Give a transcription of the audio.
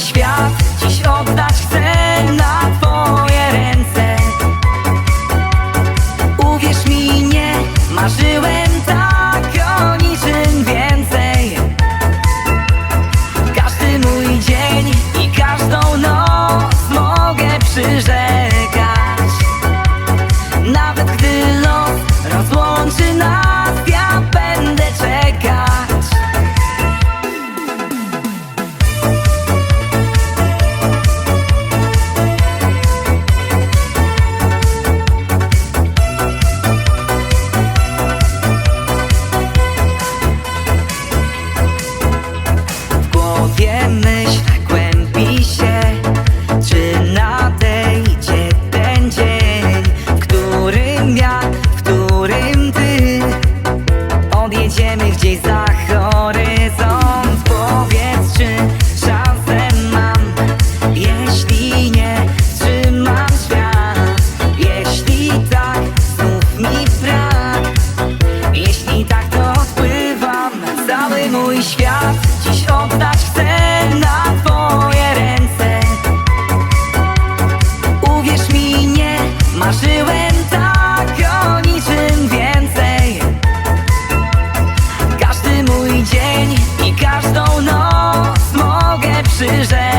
świat Dziś oddać chcę na twoje ręce. Uwierz mi, nie marzyłem Marzyłem tak o niczym więcej. Każdy mój dzień i każdą noc mogę przyrzec.